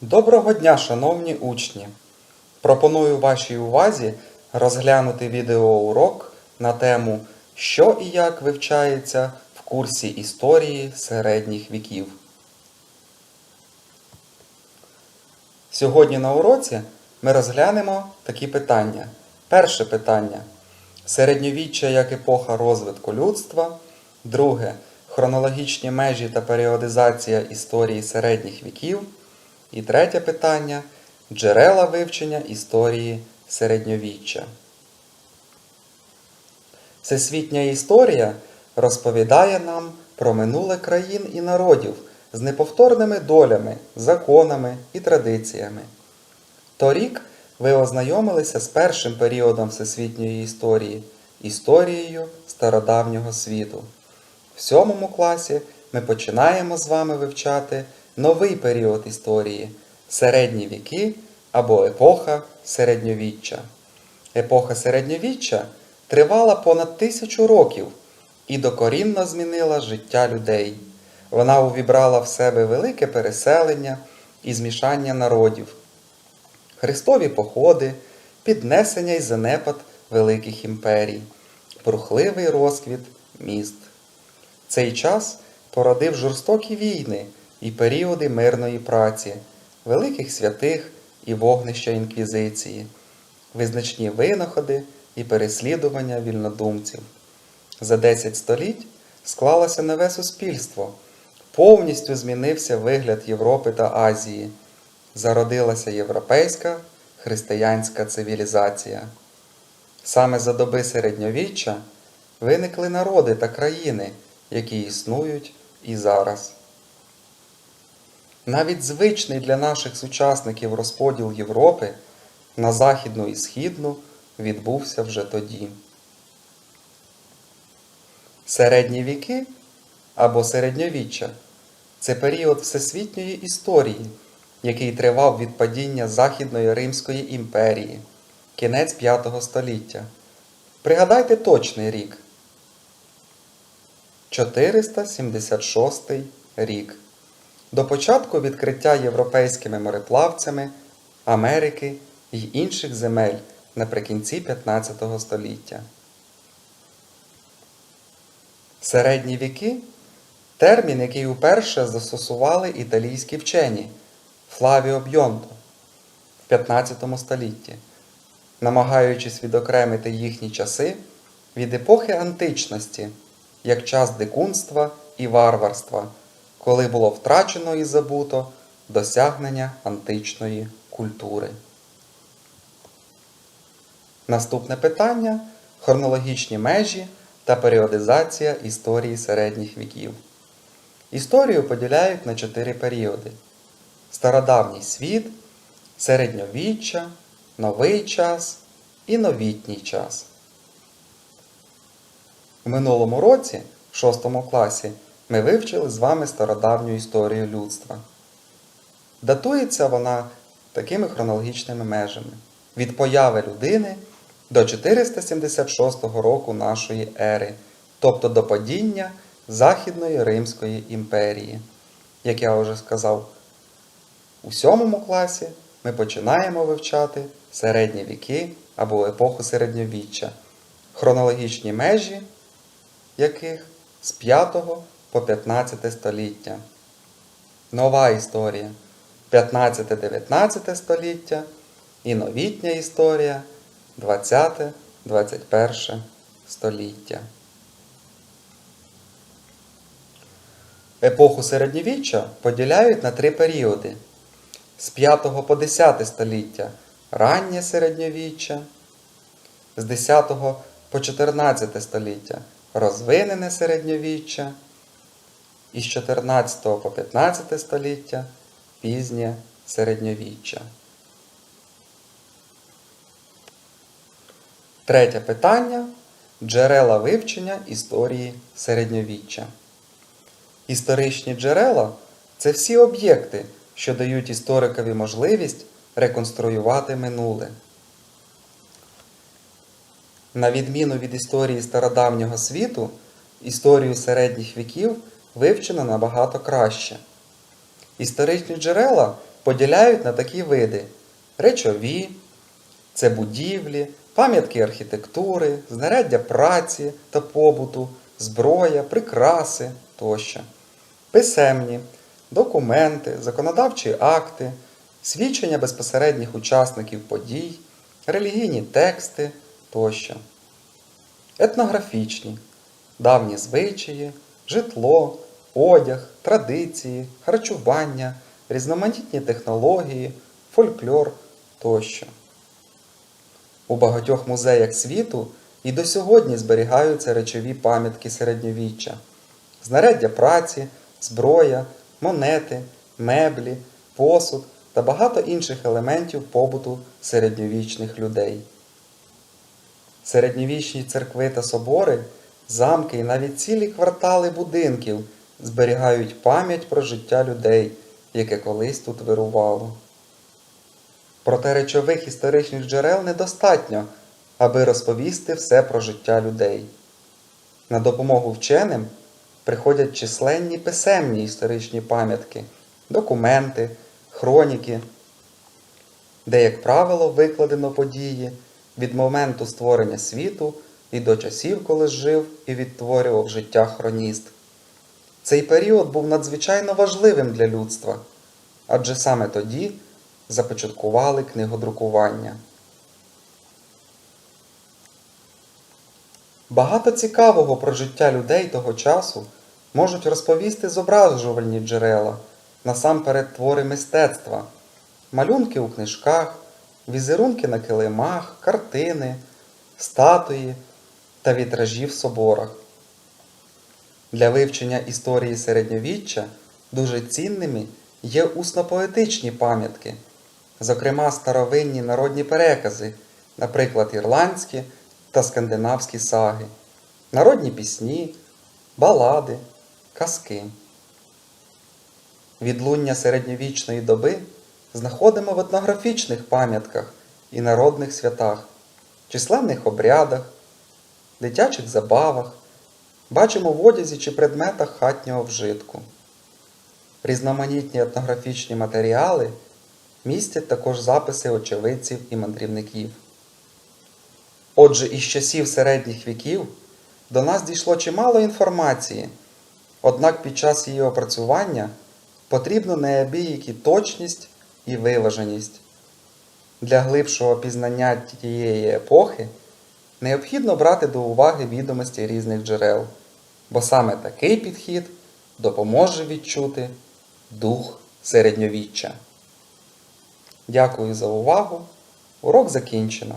Доброго дня, шановні учні! Пропоную вашій увазі розглянути відеоурок на тему Що і як вивчається в курсі історії середніх віків. Сьогодні на уроці ми розглянемо такі питання. Перше питання середньовіччя як епоха розвитку людства. Друге хронологічні межі та періодизація історії середніх віків. І третє питання джерела вивчення історії середньовіччя. Всесвітня історія розповідає нам про минуле країн і народів з неповторними долями, законами і традиціями. Торік ви ознайомилися з першим періодом всесвітньої історії історією стародавнього світу. В сьомому класі ми починаємо з вами вивчати новий період історії середні віки або епоха середньовіччя. Епоха середньовіччя тривала понад тисячу років і докорінно змінила життя людей. Вона увібрала в себе велике переселення і змішання народів, хрестові походи, піднесення й занепад великих імперій, бурхливий розквіт міст. Цей час породив жорстокі війни і періоди мирної праці, великих святих і вогнища інквізиції, визначні винаходи і переслідування вільнодумців. За 10 століть склалося нове суспільство, повністю змінився вигляд Європи та Азії, зародилася європейська християнська цивілізація. Саме за доби середньовіччя виникли народи та країни, які існують і зараз. Навіть звичний для наших сучасників розподіл Європи на Західну і Східну відбувся вже тоді. Середні віки або середньовіччя це період всесвітньої історії, який тривав від падіння Західної Римської імперії, кінець V століття. Пригадайте точний рік. 476 рік. До початку відкриття європейськими мореплавцями Америки й інших земель наприкінці 15 століття. Середні віки термін, який уперше застосували італійські вчені Флавіо Бьонто в 15 столітті, намагаючись відокремити їхні часи від епохи античності як час дикунства і варварства, коли було втрачено і забуто досягнення античної культури. Наступне питання хронологічні межі та періодизація історії середніх віків. Історію поділяють на чотири періоди: стародавній світ, середньовіччя, новий час і новітній час. У минулому році, в 6 класі, ми вивчили з вами стародавню історію людства. Датується вона такими хронологічними межами від появи людини до 476 року нашої ери, тобто до падіння Західної Римської імперії. Як я вже сказав, у 7 класі ми починаємо вивчати середні віки або епоху середньовіччя, хронологічні межі яких з 5 по 15 століття. Нова історія 15-19 століття і новітня історія 20-21 століття. Епоху середньовіччя поділяють на три періоди. З 5 по 10 століття раннє середньовіччя, з 10 по 14 століття розвинене середньовіччя із 14 по 15 століття пізнє середньовіччя. Третє питання джерела вивчення історії середньовіччя. Історичні джерела це всі об'єкти, що дають історикові можливість реконструювати минуле. На відміну від історії стародавнього світу, історію середніх віків вивчено набагато краще. Історичні джерела поділяють на такі види: речові, це будівлі, пам'ятки архітектури, знаряддя праці та побуту, зброя, прикраси тощо. Писемні, документи, законодавчі акти, свідчення безпосередніх учасників подій, релігійні тексти тощо. Етнографічні, давні звичаї, житло, одяг, традиції, харчування, різноманітні технології, фольклор тощо. У багатьох музеях світу і до сьогодні зберігаються речові пам'ятки середньовіччя, знаряддя праці, зброя, монети, меблі, посуд та багато інших елементів побуту середньовічних людей. Середньовічні церкви та собори, замки і навіть цілі квартали будинків зберігають пам'ять про життя людей, яке колись тут вирувало. Проте речових історичних джерел недостатньо, аби розповісти все про життя людей. На допомогу вченим приходять численні писемні історичні пам'ятки, документи, хроніки, де, як правило, викладено події від моменту створення світу і до часів, коли жив і відтворював життя хроніст. Цей період був надзвичайно важливим для людства, адже саме тоді започаткували книгодрукування. Багато цікавого про життя людей того часу можуть розповісти зображувальні джерела, насамперед твори мистецтва, малюнки у книжках, візерунки на килимах, картини, статуї та вітражі в соборах. Для вивчення історії середньовіччя дуже цінними є уснопоетичні пам'ятки, зокрема старовинні народні перекази, наприклад, ірландські та скандинавські саги, народні пісні, балади, казки. Відлуння середньовічної доби знаходимо в етнографічних пам'ятках і народних святах, численних обрядах, дитячих забавах, бачимо в одязі чи предметах хатнього вжитку. Різноманітні етнографічні матеріали містять також записи очевидців і мандрівників. Отже, із часів середніх віків до нас дійшло чимало інформації, однак під час її опрацювання потрібно неабиякі точність і виваженість. Для глибшого пізнання тієї епохи необхідно брати до уваги відомості різних джерел, бо саме такий підхід допоможе відчути дух середньовіччя. Дякую за увагу. Урок закінчено.